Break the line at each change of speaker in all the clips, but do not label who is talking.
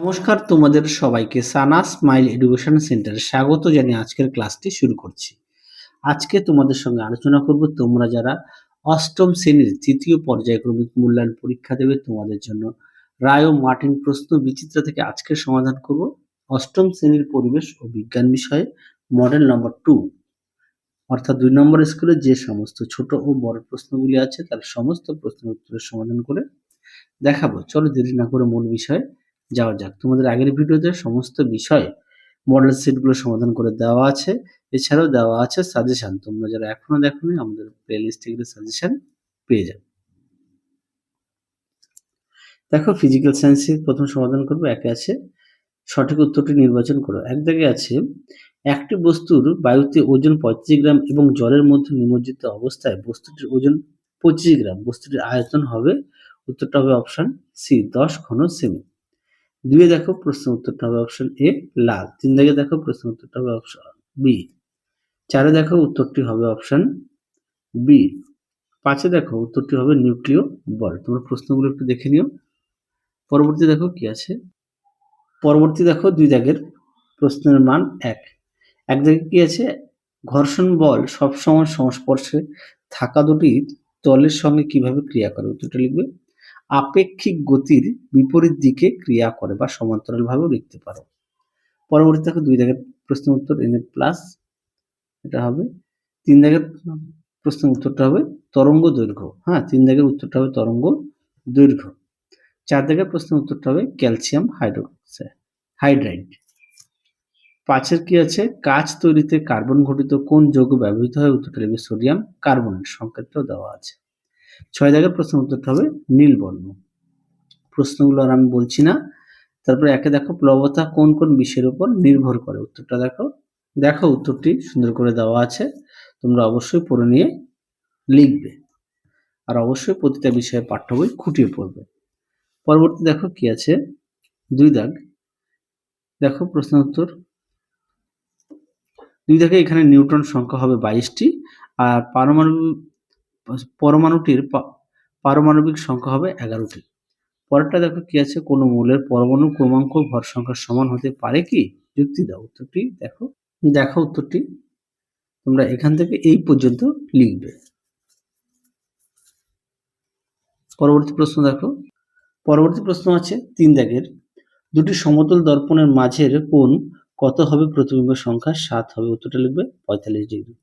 নমস্কার, তোমাদের সবাইকে সানা স্মাইল এডুকেশন সেন্টারে স্বাগত জানিয়ে আজকের ক্লাসটি শুরু করছি। আজকে তোমাদের সঙ্গে আলোচনা করব, তোমরা যারা অষ্টম শ্রেণির তৃতীয় পর্যায়ক্রমিক মূল্যায়ন পরীক্ষা দেবে, তোমাদের জন্য রায় ও মার্টিন প্রশ্ন বিচিত্র থেকে আজকের সমাধান করব। অষ্টম শ্রেণির পরিবেশ ও বিজ্ঞান বিষয়ে, মডেল নম্বর টু। অর্থাৎ দুই নম্বর স্কুলে যে সমস্ত ছোট ও বড় প্রশ্নগুলি আছে, তার সমস্ত প্রশ্নের উত্তরের সমাধান করে দেখাবো। চলো দেরি না করে মূল বিষয়ে যাওয়া যাক। তোমাদের আগের ভিডিওতে সমস্ত বিষয় মডেল সেটগুলো সমাধান করে দেওয়া আছে। এছাড়াও দেওয়া আছে সাজেশান তোমরা যারা এখনও দেখোনি, আমাদের প্লে লিস্টে গেলে সাজেশান পেয়ে যাবে। দেখো ফিজিক্যাল সায়েন্সের প্রথম সমাধান করব, একে আছে। সঠিক উত্তরটি নির্বাচন করো। এক জায়গায় আছে, একটি বস্তুর বায়ুতে ওজন পঁয়ত্রিশ গ্রাম এবং জলের মধ্যে নিমজ্জিত অবস্থায় বস্তুটির ওজন পঁচিশ গ্রাম। বস্তুটির আয়তন হবে, উত্তরটা হবে অপশান সি দশ ঘন সেমি। দুয়ে দেখো প্রশ্ন উত্তরটা হবে অপশন এ লাল। তিন দিকে দেখো প্রশ্ন উত্তরটা হবে অপশন বি চারে দেখো উত্তরটি হবে অপশন বি পাঁচে দেখো উত্তরটি হবে নিউক্লিয় বল। তোমরা প্রশ্নগুলো একটু দেখে নিও। পরবর্তী দেখো কি আছে? পরবর্তী দেখো দুই দাগের প্রশ্নের মান এক। এক জায়গায় কি আছে? ঘর্ষণ বল সবসময় সংস্পর্শে থাকা দুটি তলের সঙ্গে কীভাবে ক্রিয়া করে? উত্তরটা লিখবে আপেক্ষিক গতির বিপরীত দিকে ক্রিয়া করে বা সমান্তরালভাবেও লিখতে পারো। পরবর্তী দেখো দুই দাগের প্রশ্ন উত্তর এন প্লাস এটা হবে। তিন দাগের প্রশ্ন উত্তরটা হবে তরঙ্গ দৈর্ঘ্য। হ্যাঁ তিন দাগের উত্তরটা হবে তরঙ্গ দৈর্ঘ্য। চার দাগের প্রশ্ন উত্তরটা হবে ক্যালসিয়াম হাইড্রোক্সাইড হাইড্রাইড। পাঁচের কি আছে? কাচ তৈরিতে কার্বন ঘটিত কোন যৌগ ব্যবহৃত হয়? উত্তরটা লিখবে সোডিয়াম কার্বনেট। সংকেতটাও দেওয়া আছে। ছয় দাগের প্রশ্ন উত্তরটা হবে নীল বর্ণ। প্রশ্নগুলো আর আমি বলছি না। তারপরে একে দেখো, প্লবতা কোন কোন বিষয়ের উপর নির্ভর করে? উত্তরটা দেখো। দেখো, উত্তরটি সুন্দর করে দেওয়া আছে। তোমরা অবশ্যই পড়ে নিয়ে লিখবে। আর অবশ্যই প্রতিটা বিষয়ে পাঠ্য বই খুঁটিয়ে পড়বে। পরবর্তী দেখো কি আছে? দুই দাগ। দেখো প্রশ্ন উত্তর। দুই দাগে এখানে নিউটন সংখ্যা হবে বাইশটি। আর পারমাণবিক পরমাণুটির পারমাণবিক সংখ্যা হবে এগারোটি। পরেরটা দেখো কি আছে? কোনো মূলের পরমাণু ক্রমাঙ্ক ভর সংখ্যার সমান হতে পারে কি? যুক্তি দাও। উত্তরটি দেখো। দেখো উত্তরটি। তোমরা এখান থেকে এই পর্যন্ত লিখবে। পরবর্তী প্রশ্ন দেখো। পরবর্তী প্রশ্ন আছে তিন দাগের। দুটি সমতল দর্পণের মাঝের কোন কত হবে? প্রতিবিম্বের সংখ্যা সাত হবে। উত্তরটা লিখবে পঁয়তাল্লিশ ডিগ্রি।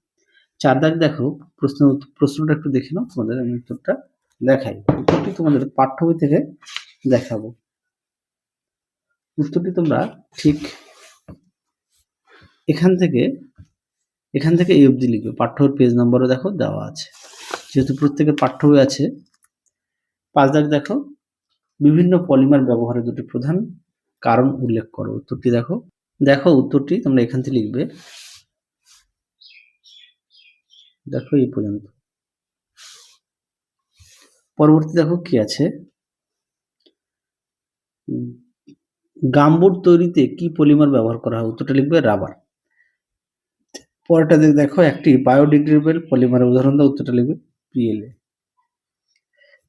চার দাগ দেখো, প্রশ্ন প্রশ্নটা একটু দেখে নাও, তোমাদের আমি উত্তরটা দেখাই। উত্তরটি তোমাদের পাঠ্য বই থেকে দেখাবো। উত্তরটি তোমরা ঠিক এখান থেকে এখান থেকে এই অবধি লিখবে। পাঠ্য পেজ নম্বরও দেখো, দেওয়া আছে। যেহেতু প্রত্যেকের পাঠ্য বই আছে, পাঁচ দাগ দেখো, বিভিন্ন পলিমার ব্যবহারের দুটি প্রধান কারণ উল্লেখ করো। উত্তরটি দেখো দেখো উত্তরটি তোমরা এখান থেকে লিখবে। দেখো এই পর্যন্ত। পরবর্তী দেখো কি আছে? গাম্বুট তৈরিতে কি পলিমার ব্যবহার করা হয়? উত্তরটা লিখবে রাবার। পরেরটা দেখো একটি বায়োডিগ্রেডেবল পলিমারের উদাহরণ দাও, উত্তরটা লিখবে পিএলএ।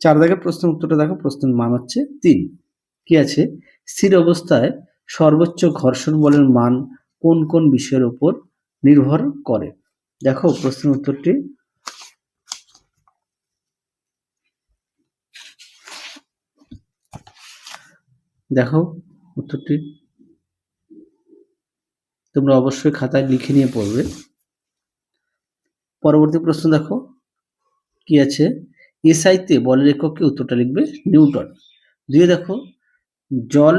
চার দাগের প্রশ্ন, উত্তরটা দেখো, প্রশ্নের মান হচ্ছে তিন। কি আছে? স্থির অবস্থায় সর্বোচ্চ ঘর্ষণ বলের মান কোন কোন বিষয়ের উপর নির্ভর করে? দেখো প্রশ্নের উত্তরটি। দেখো উত্তরটি। তোমরা অবশ্যই খাতায় লিখে নিয়ে পড়বে। পরবর্তী প্রশ্ন দেখো। কি আছে? এসআইতে বলের এককে উত্তরটা লিখবে নিউটন। দিয়ে দেখো, জল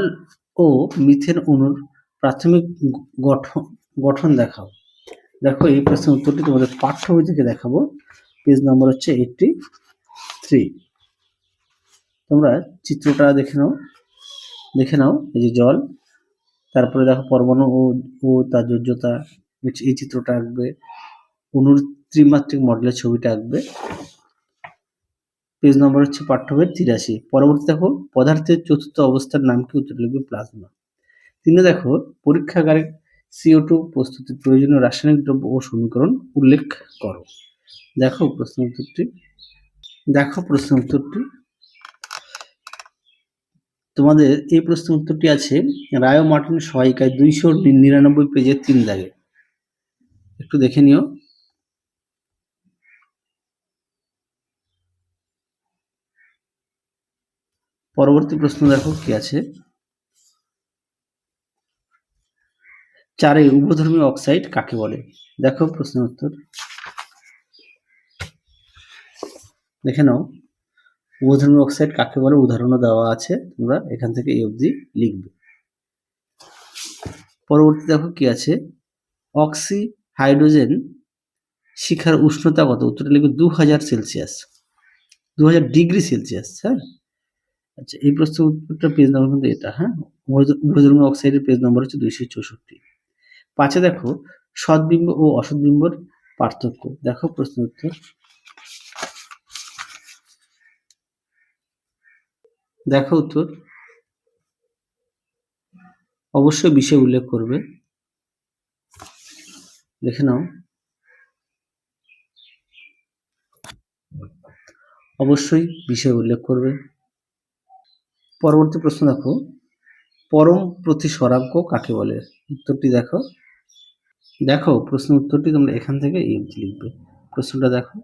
ও মিথেন অণুর প্রাথমিক গঠন গঠন দেখাও। দেখো, এই প্রশ্নের উত্তরটি তোমাদের পাঠ্য বই থেকে দেখাবো। পেজ নম্বর হচ্ছে এইটটি থ্রি তোমরা চিত্রটা দেখে নাও দেখে নাও, এই যে জল। তারপরে দেখো, পরমাণু ও ও তার যোজ্যতা, এই চিত্রটা আঁকবে। অনুর, ত্রিমাত্রিক মডেলের ছবিটা আঁকবে। পেজ নম্বর হচ্ছে পাঠ্য বই তিরাশি। পরবর্তী দেখো, পদার্থের চতুর্থ অবস্থার নাম কি উত্তর লিখবে প্লাজমা। তিনে দেখো, পরীক্ষাগারে সিও টু প্রস্তুতির প্রয়োজনীয় রাসায়নিক দ্রব্য ও সমীকরণ উল্লেখ করো। দেখো প্রশ্ন উত্তরটি। দেখো প্রশ্ন উত্তরটি। তোমাদের এই প্রশ্ন উত্তরটি আছে, রায় ও মার্টিন সহায়িকায় দুইশো নিরানব্বই পেজের তিন দাগে। একটু দেখে নিও। পরবর্তী প্রশ্ন দেখো কি আছে। চারে উভধর্মী অক্সাইড কাকে বলে? দেখো প্রশ্নের উত্তর। দেখে নাও উভধর্মী অক্সাইড কাকে বলে? উদাহরণও দেওয়া আছে, তোমরা এখান থেকে এই অবধি লিখবে। পরবর্তী দেখো কি আছে? অক্সি হাইড্রোজেন শিখার উষ্ণতা কত? উত্তরটা লিখবে দু হাজার সেলসিয়াস দু হাজার ডিগ্রি সেলসিয়াস হ্যাঁ? আচ্ছা এই প্রশ্ন উত্তরটা পেজ নম্বর কিন্তু এটা হ্যাঁ? উভধর্মী অক্সাইডের পেজ নম্বর হচ্ছে দুইশো চৌষট্টি। পাঁচে দেখো সদ্বিম্ব ও অসদ্বিম্বর পার্থক্য। দেখো প্রশ্ন উত্তর। দেখো উত্তর। অবশ্যই বিষয় উল্লেখ করবে। দেখে নাও। অবশ্যই বিষয় উল্লেখ করবে। পরবর্তী প্রশ্ন দেখো। পরম প্রতিসরাঙ্ক কাকে বলে? উত্তরটি দেখো। দেখো প্রশ্ন উত্তরটি তোমরা এখান থেকে লিখবে। প্রশ্নটা দেখো।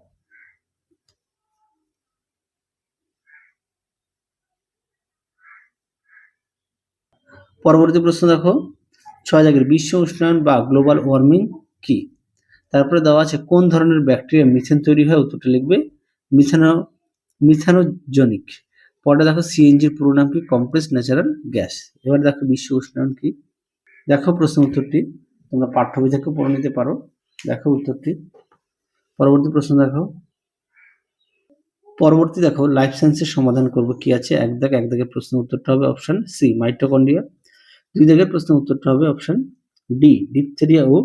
পরবর্তী প্রশ্ন দেখো। ছয় জায়গার বিশ্ব উষ্ণায়ন বা গ্লোবাল ওয়ার্মিং কি? তারপরে দেওয়া আছে কোন ধরনের ব্যাকটেরিয়া মিথেন তৈরি হয়? উত্তরটা লিখবে মিথানো মিথানোজনিক। পরে দেখো সিএনজির পুরো নাম কি? কমপ্রেস ন্যাচারাল গ্যাস এবার দেখো বিশ্ব উষ্ণায়ন কি? দেখো প্রশ্ন উত্তরটি। তোমরা পাঠ্য বই থেকে পড়ে নিতে পারো। দেখো উত্তরটি। পরবর্তী প্রশ্ন দেখো। পরবর্তী দেখো লাইফ সায়েন্সের সমাধান করব কি আছে? এক দাগ, এক দাগের প্রশ্ন উত্তরটা হবে অপশন সি মাইটোকন্ড্রিয়া দুই দাগের প্রশ্ন উত্তরটা হবে অপশন ডি ডিপথেরিয়া ও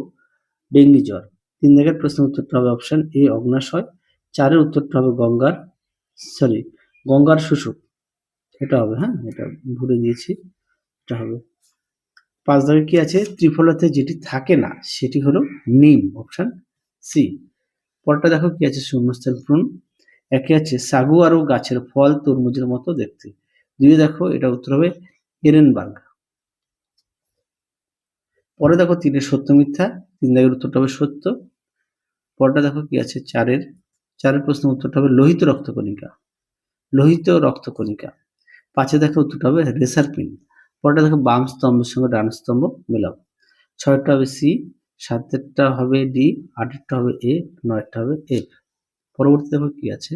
ডেঙ্গি জ্বর। তিন দাগের প্রশ্ন উত্তরটা হবে অপশন এ অগ্নাশয়। চারের উত্তরটা হবে গঙ্গার সরি গঙ্গার শুশুক এটা হবে হ্যাঁ এটা ভুলে দিয়েছি, এটা হবে। পাঁচ দাগে কি আছে? ত্রিফলাতে যেটি থাকে না, সেটি হলো নিম অপশন সি পরটা দেখো কি আছে শূন্যস্থান পূরণ। একে আছে সাগু আরও গাছের ফল তরমুজের মতো দেখতে। দুই দেখো, এটা উত্তর হবে এরেনবার্গ। পরে দেখো তিনের সত্য মিথ্যা, তিন দাগের উত্তরটা হবে সত্য। পরটা দেখো কি আছে চারের চারের প্রশ্ন উত্তরটা হবে লোহিত রক্তকণিকা। লোহিত রক্তকণিকা। পাঁচে দেখো উত্তরটা হবে রেসার পিন। পরটা দেখো বাম স্তম্ভের সঙ্গে ডান স্তম্ভ মেলাও। ছয়টা হবে সি, সাতেরটা হবে ডি, আটেরটা হবে এ, নয়টা হবে এফ। পরবর্তী দেখো কি আছে?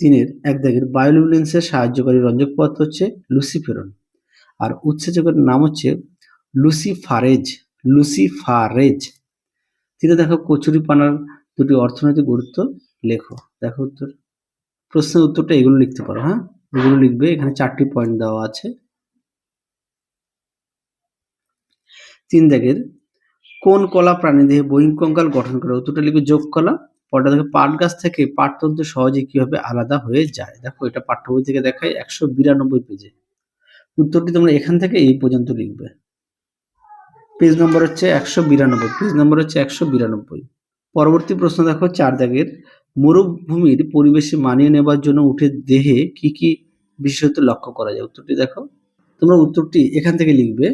তিনের এক দাগের বায়োলুমিনেন্সের সাহায্যকারী রঞ্জক পদার্থ হচ্ছে লুসিফেরন। আর উৎসেচকের নাম হচ্ছে লুসিফারেজ লুসিফারেজ। তিনে দেখো কচুরি পানার দুটি অর্থনৈতিক গুরুত্ব, লেখো। দেখো উত্তর। প্রশ্নের উত্তরটা এগুলো লিখতে পারো হ্যাঁ? এগুলো লিখবে, এখানে চারটি পয়েন্ট দেওয়া আছে। তিন দাগের কোন কলা প্রাণীদেহে বহিঃকঙ্কাল গঠন করে? উত্তরটা লিখবে যোগ কলা। পরটা দেখো, পাট গাছ থেকে পাটতন্ত্র সহজে কীভাবে আলাদা হয়ে যায়? দেখো, এটা পাঠ্য বই থেকে দেখায়, একশো বিরানব্বই পেজে উত্তরটি তোমরা এখান থেকে এই পর্যন্ত লিখবে। পেজ নম্বর হচ্ছে একশো বিরানব্বই পেজ নম্বর হচ্ছে একশো বিরানব্বই। পরবর্তী প্রশ্ন দেখো, চার দাগের মরুভূমির পরিবেশে মানিয়ে নেবার জন্য উঠে দেহে কি কি বিশেষত লক্ষ্য করা যায়? উত্তরটি দেখো। তোমরা উত্তরটি এখান থেকে লিখবে।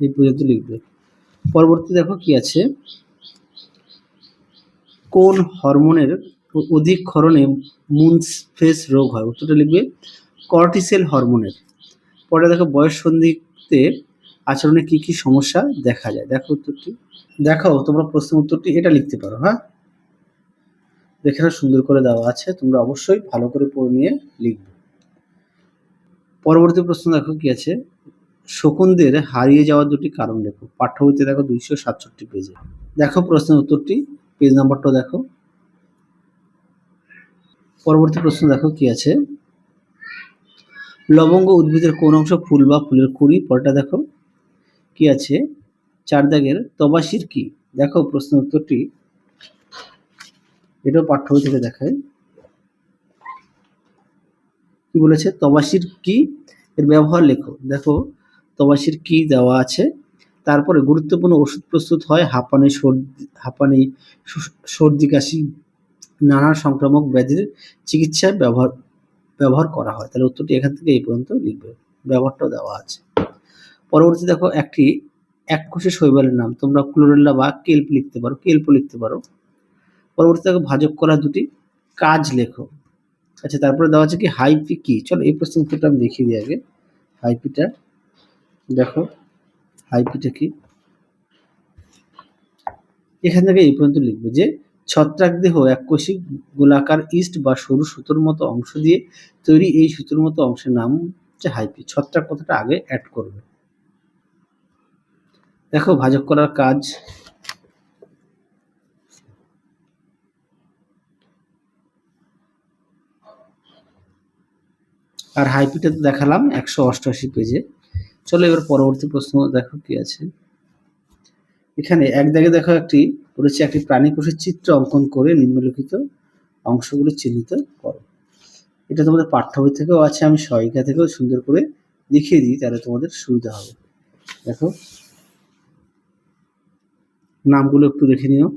এই পর্যন্ত লিখবে। পরবর্তী দেখো কি আছে? কোন হরমোনের অধিক ক্ষরণে মুনফেস রোগ হয়? উত্তরটা লিখবে। কর্টিসেল হরমোনের। পরে দেখো বয়স সন্ধিতে আচরণে কি কি সমস্যা দেখা যায়? দেখো উত্তরটি। দেখো তোমরা প্রশ্ন উত্তরটি এটা লিখতে পারো হ্যাঁ? এখানে সুন্দর করে দেওয়া আছে, তোমরা অবশ্যই ভালো করে পড়ে নিয়ে লিখবে। পরবর্তী প্রশ্ন দেখো কি আছে? শকুনদের হারিয়ে যাওয়ার দুটি কারণ লেখো। পাঠ্য বইতে দেখো দুইশো সাতষট্টি পেজে। দেখো প্রশ্নের উত্তরটি, পেজ নাম্বারটা দেখো। পরবর্তী প্রশ্ন দেখো কি আছে? লবঙ্গ উদ্ভিদের কোন অংশ ফুল বা ফুলের কুড়ি পরটা দেখো। কি আছে? চার দাগের তবাশির কি? দেখো প্রশ্ন উত্তরটি। এটাও পাঠ্য থেকে দেখায়। কি বলেছে? তবাসির কি? এর ব্যবহার লেখো। দেখো, তবাসির কি দেওয়া আছে? তারপরে গুরুত্বপূর্ণ ওষুধ প্রস্তুত হয়। হাঁপানি, সর্দি হাঁপানি সর্দি, কাশি, নানা সংক্রামক ব্যাধির চিকিৎসায় ব্যবহার ব্যবহার করা হয়। তাহলে উত্তরটি এখান থেকে এই পর্যন্ত লিখবে। ব্যবহারটাও দেওয়া আছে। পরবর্তী দেখো একটি এককোষী শৈবালের নাম। তোমরা ক্লোরেল্লা বা কেল্প লিখতে পারো, কেল্প লিখতে পারো। পরবর্তী দেখো ভাজক করা দুটি কাজ লেখো। আচ্ছা তারপরে দেওয়া আছে কি হাইপি কি? চলো এই প্রশ্ন উত্তরটা আমি দেখিয়ে দিই আগে। হাইপিটা, দেখো, হাইপিটা কি? এখান থেকে এই পর্যন্ত লিখবে যে ছত্রাক দেহ এককোষী গোলাকার ইস্ট বা সরু সুতোর মতো অংশ দিয়ে তৈরি এই সুতোর মতো অংশের নাম হচ্ছে হাইপি। ছত্রাক কথাটা আগে অ্যাড করবে? দেখো, ভাজক করার কাজ। আর হাইপিটা তো দেখালাম একশো অষ্টআশি পেজে চলো এবার পরবর্তী প্রশ্ন দেখো কি আছে। এখানে এক দাগে দেখো একটি, বলেছে একটি প্রাণী কোষের চিত্র অঙ্কন করে নিম্নলিখিত অংশগুলি চিহ্নিত করো। এটা তোমাদের পাঠ্য বই থেকেও আছে, আমি সহায়িকা থেকেও সুন্দর করে দেখিয়ে দিই, তাহলে তোমাদের সুবিধা হবে। দেখো নামগুলো একটু দেখে নিও।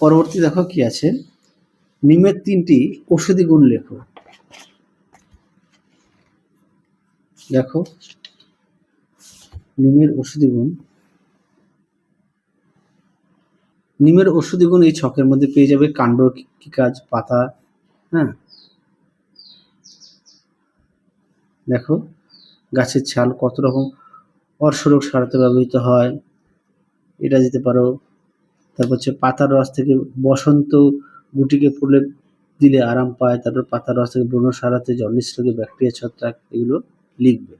পরবর্তী দেখো কি আছে? নিমের তিনটি ঔষধি গুণ লেখো। দেখো, নিমের ঔষধি গুণ। নিমের ঔষধি গুণ এই ছকের মধ্যে পেয়ে যাবে কাণ্ড কি কি কাজ, পাতা হ্যাঁ দেখো, গাছের ছাল কত রকম অর্শরোগ সারাতে ব্যবহৃত হয়, এটা দিতে পারো। তারপর হচ্ছে পাতার রস থেকে বসন্ত গুটিকে প্রলেপ দিলে আরাম পায়, তারপর পাতার রস থেকে ব্রণ সারাতে জন্ডিস রোগে ব্যাকটেরিয়া, ছত্রাক এগুলো লিখবে।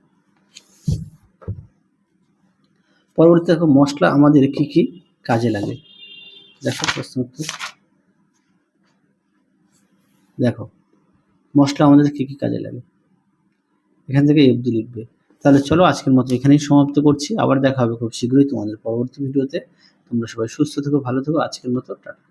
পরবর্তী দেখো, মশলা আমাদের কি কি কাজে লাগে? দেখো প্রশ্ন উত্তর। দেখো, মশলা আমাদের কী কী কাজে লাগে? এখান থেকে এফডি লিখবে। তাহলে চলো আজকের মতো এখানেই সমাপ্ত করছি। আবার দেখা হবে খুব শীঘ্রই তোমাদের পরবর্তী ভিডিওতে। তোমরা সবাই সুস্থ থেকো, ভালো থেকো। আজকের মতো টাটা।